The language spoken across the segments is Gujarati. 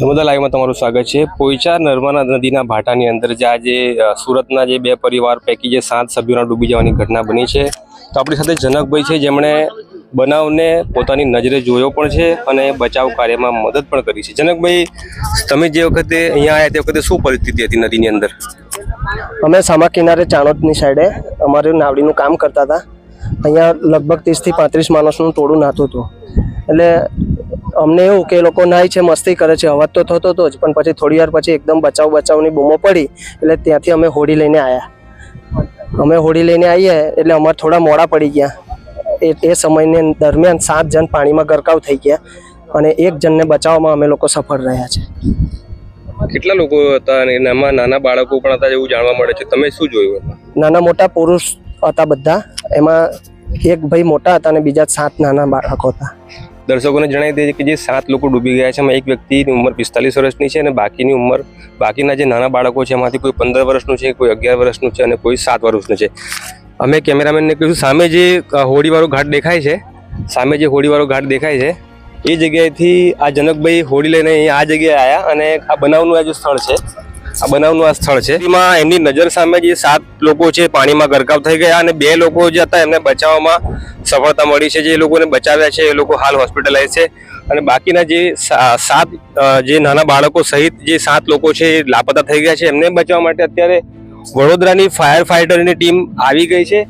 નર્મદા લાઈવમાં તમારું સ્વાગત છે. પોઈચા નર્મદા નદીના ભાટાની અંદર જે આજે સુરતના જે બે પરિવાર પૈકી જે સાત સભ્યોના ડૂબી જવાની ઘટના બની છે. તો આપણી સાથે જનકભાઈ છે, જેમણે બનાવને પોતાની નજરે જોયો પણ છે અને બચાવ કાર્યમાં મદદ પણ કરી છે. જનકભાઈ, તમે જે વખતે અહીંયા આવ્યા તે વખતે શું પરિસ્થિતિ હતી નદીની અંદર? અમે સામા કિનારે ચાણોદની સાઈડે અમારું નાવડીનું કામ કરતા હતા. અહીંયા લગભગ ત્રીસથી પાંત્રીસ માણસનું ટોળું નાતું હતું. એટલે અમને એવું કે એ લોકો નાય છે મસ્તી કરે છે અવાજ તો થતો હતો જ પણ પછી થોડી વાર પછી એકદમ બચાવ બચાવની બૂમો પડી એટલે ત્યાંથી અમે હોડી લઈને આવ્યા અમે હોડી લઈને આવીએ એટલે અમારે થોડા મોડા પડી ગયા. એ એ સમયને દરમિયાન સાત જણ પાણીમાં ગરકાવ થઈ ગયા અને એક જણને બચાવવામાં અમે લોકો સફળ રહ્યા છે. કેટલા લોકો હતા અને એમાં નાના બાળકો પણ હતા એવું જાણવા મળે છે? તમે શું જોયું નાના મોટા પુરુષ હતા બધા એમાં એક ભાઈ મોટા હતા અને બીજા સાત નાના બાળકો હતા. દર્શકોને જણાવી દઈએ કે જે સાત લોકો ડૂબી ગયા છે, એમાં એક વ્યક્તિની ઉંમર પિસ્તાલીસ વર્ષની છે અને બાકીની ઉંમર, બાકીના જે નાના બાળકો છે, એમાંથી કોઈ પંદર વર્ષનું છે, કોઈ અગિયાર વર્ષનું છે અને કોઈ સાત વર્ષનું છે. અમે કેમેરામેનને કહીશું સામે જે હોળીવાળો ઘાટ દેખાય છે, સામે જે હોડીવાળો ઘાટ દેખાય છે, એ જગ્યાએથી આ જનકભાઈ હોડી લઈને આ જગ્યાએ આવ્યા અને આ બનાવનું આ જે સ્થળ છે આ બનાવનું આ સ્થળ છે. એમાં એમની નજર સામે જે સાત લોકો છે, પાણીમાં ગરકાવ થઈ ગયા અને બે લોકો જે હતા એમને બચાવવામાં સફળતા મળી છે. જે લોકોને બચાવ્યા છે, એ લોકો હાલ હોસ્પિટલાઇઝ છે. અને બાકીના જે સાત જે નાના બાળકો સહિત જે સાત લોકો છે, એ લાપતા થઈ ગયા છે. એમને બચાવવા માટે અત્યારે વડોદરાની ફાયર ફાઇટરની ટીમ આવી ગઈ છે.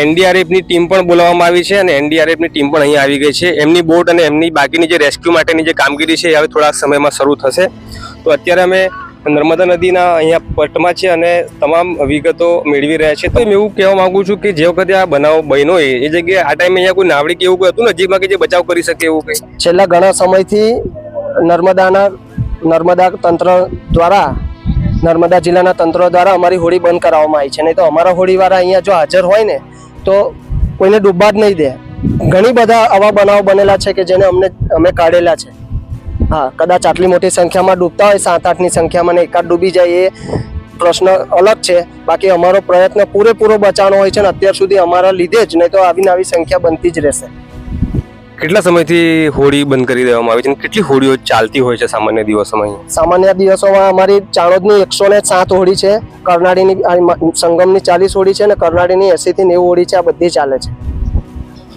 એનડીઆરએફની ટીમ પણ બોલાવવામાં આવી છે અને એનડીઆરએફની ટીમ પણ અહીં આવી ગઈ છે. એમની બોટ અને એમની બાકીની જે રેસ્ક્યુ માટેની જે કામગીરી છે, એ હવે થોડાક સમયમાં શરૂ થશે. તો અત્યારે અમે નર્મદા નદીના અહીંયા પટમાં છે અને તમામ વિગતો મેળવી રહ્યા છે. તો એવું કહેવા માંગુ છું કે જે વખતે આ બનાવ બન્યો એ જગ્યાએ આ ટાઈમે અહીંયા કોઈ નાવડી કે એવું કોઈ હતું નજીકમાં કે જે બચાવ કરી શકે એવું કંઈ? છેલ્લા ઘણા સમયથી નર્મદાના, નર્મદા તંત્ર દ્વારા, નર્મદા જિલ્લાના તંત્ર દ્વારા અમારી હોળી બંધ કરાવવામાં આવી છે. નહીં તો અમારા હોળીવાળા અહીંયા જો હાજર હોય ને, તો કોઈને ડૂબવા જ નહીં દે. ઘણી બધા આવા બનાવો બનેલા છે કે જેને અમને, અમે કાઢેલા છે. હા કદાચ આટલી મોટી સંખ્યામાં ડૂબતા હોય સાત આઠની સંખ્યામાં ને એકાદ ડૂબી જાય એ પ્રશ્ન અલગ છે. બાકી અમારો પ્રયત્ન પૂરેપૂરો બચાવવાનો હોય છે ને અત્યાર સુધી અમારા લીધે જ નહીં તો આવીને આવી સંખ્યા બનતી જ રહેશે. કેટલા સમયથી હોળી બંધ કરી દેવામાં આવી છે અને કેટલી હોળીઓ ચાલતી હોય છે સામાન્ય દિવસોમાં સામાન્ય દિવસોમાં અમારી ચાણોદની એકસો ને સાત હોળી છે કરનાળીની સંગમની ચાલીસ હોળી છે અને કરનાળીની એસી થી નેવું હોળી છે આ બધી ચાલે છે.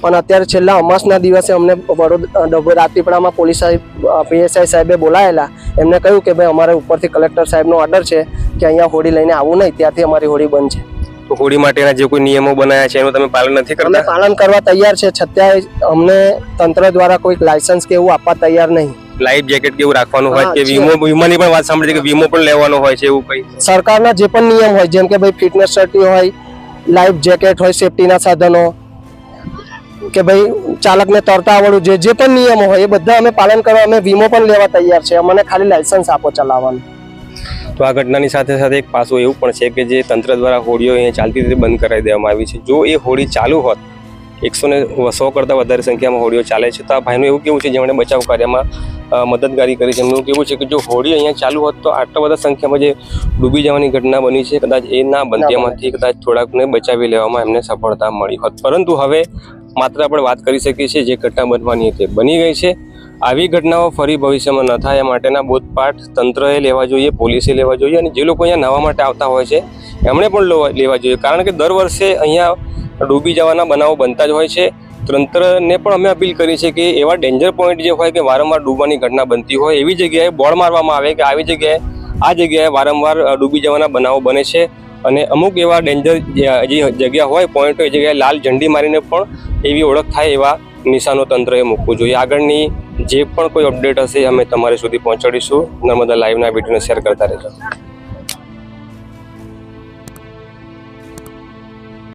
પણ અત્યારે છેલ્લા અમાસના દિવસે અમને વડોદરા રાતીપડામાં પોલીસ સાહેબ પીએસઆઈ સાહેબે બોલાયેલા. એમને કહ્યું કે ભાઈ અમારે ઉપરથી કલેક્ટર સાહેબનો ઓર્ડર છે કે અહીંયા હોડી લઈને આવવું નહીં ત્યાંથી અમારી હોડી બંધ છે. તો હોડી માટેના જે કોઈ નિયમો બનાવ્યા છે એનું તમે પાલન નથી કરતા? પાલન કરવા તૈયાર છે છતાંય અમને તંત્ર દ્વારા કોઈ લાયસન્સ કે એવું આપવા તૈયાર નહીં. લાઈફ જેકેટ કેવું રાખવાનું હોય કે વીમો વીમાની પણ વાત સાંભળી કે વીમો પણ લેવાનો હોય છે એવું કઈ? સરકારના જે પણ નિયમ હોય જેમ કે ભાઈ ફિટનેસ સર્ટી હોય લાઈફ જેકેટ હોય સેફટીના સાધનો કે ભાઈ ચાલકને તરતા આવડવું જે જે પણ નિયમો હોય એ બધા અમે પાલન કરવા અમે વીમો પણ લેવા તૈયાર છે અમને ખાલી લાયસન્સ આપો ચલાવવાનું. તો આ ઘટનાની સાથે સાથે એક પાસું એવું પણ છે કે જે તંત્ર દ્વારા હોડીઓ અહીંયા ચાલતી રીતે બંધ કરાવી દેવામાં આવી છે. જો એ હોડી ચાલુ હોત એકસો ને સો કરતાં વધારે સંખ્યામાં હોડીઓ ચાલે છે તો આ ભાઈનું એવું કેવું છે જેમણે બચાવ કાર્યમાં મદદગારી કરી છે? એમનું કેવું છે કે જો હોડી અહીંયા ચાલુ હોત તો આટલા બધા સંખ્યામાં જે ડૂબી જવાની ઘટના બની છે કદાચ એ ના બનતી એમાંથી કદાચ થોડાકને બચાવી લેવામાં એમને સફળતા મળી હોત. પરંતુ હવે માત્ર આપણે વાત કરી શકીએ છીએ જે ઘટના બનવાની હતી. બની ગઈ છે. આવી ઘટનાઓ ફરી ભવિષ્યમાં ન થાય એ માટેના બોધપાઠ તંત્રએ લેવા જોઈએ, પોલીસે લેવા જોઈએ અને જે લોકો અહીંયા નવા માટે આવતા હોય છે, એમણે પણ લેવા- જોઈએ. કારણ કે દર વર્ષે અહીંયા ડૂબી જવાના બનાવો બનતા જ હોય છે. તંત્રને પણ અમે અપીલ કરી છે કે એવા ડેન્જર પોઈન્ટ જે હોય કે વારંવાર ડૂબવાની ઘટના બનતી હોય, એવી જગ્યાએ બોર્ડ મારવામાં આવે કે આવી જગ્યાએ, આ જગ્યાએ વારંવાર ડૂબી જવાના બનાવો બને છે. અને અમુક એવા ડેન્જર જે જગ્યા હોય, પોઈન્ટ હોય એ જગ્યાએ લાલ ઝંડી મારીને પણ એવી ઓળખ થાય એવા નિશાનો તંત્રએ મૂકવું જોઈએ. આગળની જે પણ કોઈ અપડેટ હશે, અમે તમારી સુધી પહોંચાડીશું. નર્મદા લાઈવના વિડીયોને શેર કરતા રહેજો.